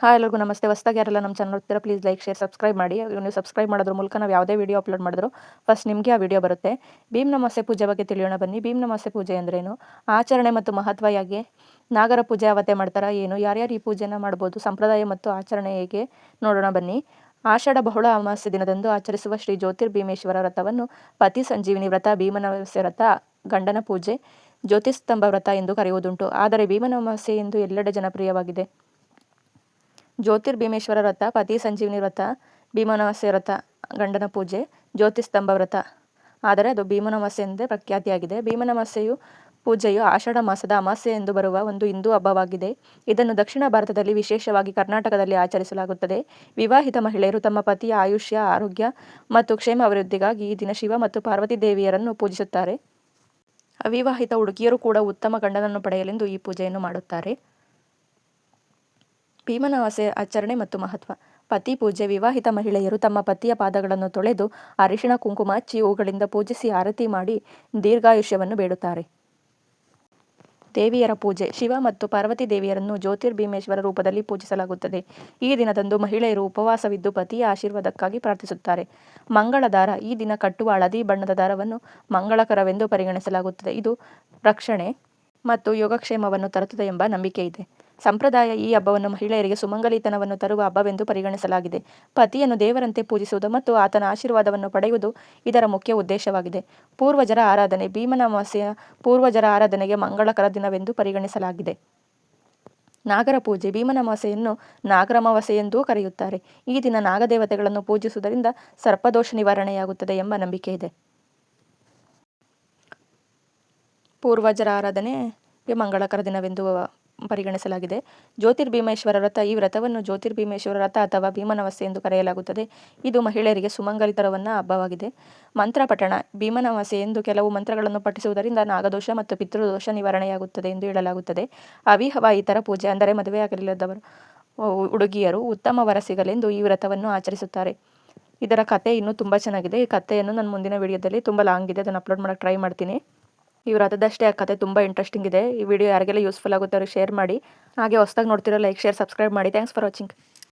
Hi ಎಲ್ಲರಿಗೂ ನಮಸ್ತೆ. ಹೊಸ್ದಾಗಿ ಯಾರೆಲ್ಲ ನಮ್ಮ ಚಾನಲ್ ನೋಡ್ತೀರಾ ಪ್ಲೀಸ್ ಲೈಕ್ ಶೇರ್ ಸಬ್ಸ್ಕ್ರೈಬ್ ಮಾಡಿ. ನೀವು ಸಬ್ಸ್ಕ್ರೈಬ್ ಮಾಡೋದ್ರ ಮೂಲಕ ನಾವು ಯಾವುದೇ ವಿಡಿಯೋ ಅಪ್ಲೋಡ್ ಮಾಡಿದ್ರು ಫಸ್ಟ್ ನಿಮಗೆ ಆ ವಿಡಿಯೋ ಬರುತ್ತೆ. ಭೀಮ್ ನಮಸ್ತೆ ಪೂಜೆ ಬಗ್ಗೆ ತಿಳಿಯೋಣ ಬನ್ನಿ. ಭೀಮ್ ನಮಸ್ತೆ ಪೂಜೆ ಅಂದ್ರೇನು? ಆಚರಣೆ ಮತ್ತು ಮಹತ್ವ ಹೇಗೆ ನಾಗರ ಪೂಜೆ ಅವತ್ತೇ ಮಾಡ್ತಾರಾ, ಏನು? ಯಾರ್ಯಾರು ಈ ಪೂಜೆನ ಮಾಡ್ಬೋದು, ಸಂಪ್ರದಾಯ ಮತ್ತು ಆಚರಣೆ ಹೇಗೆ? ನೋಡೋಣ ಬನ್ನಿ. ಆಷಾಢ ಬಹುಳ ಅಮಾವಾಸ್ಯೆ ದಿನದಂದು ಆಚರಿಸುವ ಶ್ರೀ ಜ್ಯೋತಿರ್ಭೀಮೇಶ್ವರ ವ್ರತವನ್ನು ಪತಿ ಸಂಜೀವಿನಿ ವ್ರತ ಭೀಮನಮಾಸ್ಯೆ ವ್ರತ, ಗಂಡನ ಪೂಜೆ, ಜ್ಯೋತಿಸ್ತಂಭ ವ್ರತ ಎಂದು ಕರೆಯುವುದುಂಟು. ಆದರೆ ಭೀಮನಮಾಸ್ಯೆ ಎಂದು ಎಲ್ಲೆಡೆ ಜನಪ್ರಿಯವಾಗಿದೆ. ಜ್ಯೋತಿರ್ಭೀಮೇಶ್ವರ ವ್ರತ ಪತಿ ಸಂಜೀವಿನಿ ವ್ರತ, ಭೀಮನವಾಸ್ಯ ವ್ರತ, ಗಂಡನ ಪೂಜೆ, ಜ್ಯೋತಿಸ್ತಂಭ ವ್ರತ. ಆದರೆ ಅದು ಭೀಮನವಾಸ್ಯೆ ಎಂದೇ ಪ್ರಖ್ಯಾತಿಯಾಗಿದೆ. ಭೀಮನವಾಸ್ಯೆಯು ಪೂಜೆಯು ಆಷಾಢ ಮಾಸದ ಅಮಾಸ್ಯೆ ಎಂದು ಬರುವ ಒಂದು ಹಿಂದೂ ಹಬ್ಬವಾಗಿದೆ. ಇದನ್ನು ದಕ್ಷಿಣ ಭಾರತದಲ್ಲಿ ವಿಶೇಷವಾಗಿ ಕರ್ನಾಟಕದಲ್ಲಿ ಆಚರಿಸಲಾಗುತ್ತದೆ. ವಿವಾಹಿತ ಮಹಿಳೆಯರು ತಮ್ಮ ಪತಿಯ ಆಯುಷ್ಯ, ಆರೋಗ್ಯ ಮತ್ತು ಕ್ಷೇಮ ಅಭಿವೃದ್ಧಿಗಾಗಿ ಈ ದಿನ ಶಿವ ಮತ್ತು ಪಾರ್ವತಿ ದೇವಿಯರನ್ನು ಪೂಜಿಸುತ್ತಾರೆ. ಅವಿವಾಹಿತ ಹುಡುಗಿಯರು ಕೂಡ ಉತ್ತಮ ಗಂಡನನ್ನು ಪಡೆಯಲೆಂದು ಈ ಪೂಜೆಯನ್ನು ಮಾಡುತ್ತಾರೆ. ಭೀಮನವಾಸೆ, ಆಚರಣೆ ಮತ್ತು ಮಹತ್ವ. ಪತಿ ಪೂಜೆ ವಿವಾಹಿತ ಮಹಿಳೆಯರು ತಮ್ಮ ಪತಿಯ ಪಾದಗಳನ್ನು ತೊಳೆದು ಅರಿಶಿಣ, ಕುಂಕುಮ ಹಚ್ಚಿ ಹೂಗಳಿಂದ ಪೂಜಿಸಿ ಆರತಿ ಮಾಡಿ ದೀರ್ಘಾಯುಷ್ಯವನ್ನು ಬೇಡುತ್ತಾರೆ. ದೇವಿಯರ ಪೂಜೆ. ಶಿವ ಮತ್ತು ಪಾರ್ವತಿ ದೇವಿಯರನ್ನು ಜ್ಯೋತಿರ್ಭೀಮೇಶ್ವರ ರೂಪದಲ್ಲಿ ಪೂಜಿಸಲಾಗುತ್ತದೆ. ಈ ದಿನದಂದು ಮಹಿಳೆಯರು ಉಪವಾಸವಿದ್ದು ಪತಿಯ ಆಶೀರ್ವಾದಕ್ಕಾಗಿ ಪ್ರಾರ್ಥಿಸುತ್ತಾರೆ. ಮಂಗಳ ದಾರ. ಈ ದಿನ ಕಟ್ಟುವ ಹಳದಿ ಬಣ್ಣದ ದಾರವನ್ನು ಮಂಗಳಕರವೆಂದು ಪರಿಗಣಿಸಲಾಗುತ್ತದೆ. ಇದು ರಕ್ಷಣೆ ಮತ್ತು ಯೋಗಕ್ಷೇಮವನ್ನು ತರುತ್ತದೆ ಎಂಬ ನಂಬಿಕೆ ಇದೆ ಸಂಪ್ರದಾಯ ಈ ಹಬ್ಬವನ್ನು ಮಹಿಳೆಯರಿಗೆ ಸುಮಂಗಲಿತನವನ್ನು ತರುವ ಹಬ್ಬವೆಂದು ಪರಿಗಣಿಸಲಾಗಿದೆ. ಪತಿಯನ್ನು ದೇವರಂತೆ ಪೂಜಿಸುವುದು ಮತ್ತು ಆತನ ಆಶೀರ್ವಾದವನ್ನು ಪಡೆಯುವುದು ಇದರ ಮುಖ್ಯ ಉದ್ದೇಶವಾಗಿದೆ. ಪೂರ್ವಜರ ಆರಾಧನೆ ಭೀಮನಮಾಸೆಯ ಪೂರ್ವಜರ ಆರಾಧನೆಗೆ ಮಂಗಳಕರ ದಿನವೆಂದು ಪರಿಗಣಿಸಲಾಗಿದೆ. ನಾಗರ ಪೂಜೆ ಭೀಮನಮಾಸೆಯನ್ನು ನಾಗರಮಾವಾಸೆ ಎಂದೂ ಕರೆಯುತ್ತಾರೆ. ಈ ದಿನ ನಾಗದೇವತೆಗಳನ್ನು ಪೂಜಿಸುವುದರಿಂದ ಸರ್ಪದೋಷ ನಿವಾರಣೆಯಾಗುತ್ತದೆ ಎಂಬ ನಂಬಿಕೆ ಇದೆ. ಪೂರ್ವಜರ ಆರಾಧನೆಗೆ ಮಂಗಳಕರ ದಿನವೆಂದು ಪರಿಗಣಿಸಲಾಗಿದೆ. ಜ್ಯೋತಿರ್ಭೀಮೇಶ್ವರ ವ್ರತ ಈ ವ್ರತವನ್ನು ಜ್ಯೋತಿರ್ಭೀಮೇಶ್ವರ ವ್ರತ ಅಥವಾ ಭೀಮನವಸ್ಯೆ ಎಂದು ಕರೆಯಲಾಗುತ್ತದೆ. ಇದು ಮಹಿಳೆಯರಿಗೆ ಸುಮಂಗಲಿತರವನ್ನ ಹಬ್ಬವಾಗಿದೆ. ಮಂತ್ರ ಪಠಣ ಭೀಮನವಸೆ ಎಂದು ಕೆಲವು ಮಂತ್ರಗಳನ್ನು ಪಠಿಸುವುದರಿಂದ ನಾಗದೋಷ ಮತ್ತು ಪಿತೃದೋಷ ನಿವಾರಣೆಯಾಗುತ್ತದೆ ಎಂದು ಹೇಳಲಾಗುತ್ತದೆ. ಅವಿವಾಹಿತರ ಪೂಜೆ ಅಂದರೆ ಮದುವೆಯಾಗಲಿಲ್ಲದವರು ಹುಡುಗಿಯರು ಉತ್ತಮ ವರ ಸಿಗಲೆಂದು ಈ ವ್ರತವನ್ನು ಆಚರಿಸುತ್ತಾರೆ. ಇದರ ಕತೆ ಇನ್ನೂ ತುಂಬ ಚೆನ್ನಾಗಿದೆ. ಈ ಕಥೆಯನ್ನು ನಾನು ಮುಂದಿನ ವಿಡಿಯೋದಲ್ಲಿ ತುಂಬ ಲಾಂಗ್ ಇದೆ. ಅದನ್ನು ಅಪ್ಲೋಡ್ ಮಾಡೋಕ್ಕೆ ಟ್ರೈ ಮಾಡ್ತೀನಿ. ಇವ್ರು ಅದಷ್ಟೇ ಆ ಕತೆ ತುಂಬ ಇಂಟ್ರೆಸ್ಟಿಂಗ್ ಇದೆ. ಈ ವಿಡಿಯೋ ಯಾರಿಗೆಲ್ಲ ಯೂಸ್ಫುಲ್ ಆಗುತ್ತೆ ಅವ್ರಿಗೆ ಶೇರ್ ಮಾಡಿ. ಹಾಗೆ ಹೊಸ್ದಾಗಿ ನೋಡ್ತಿರೋ ಲೈಕ್ ಶೇರ್ ಸಬ್ಸ್ಕ್ರೈಬ್ ಮಾಡಿ. Thanks for watching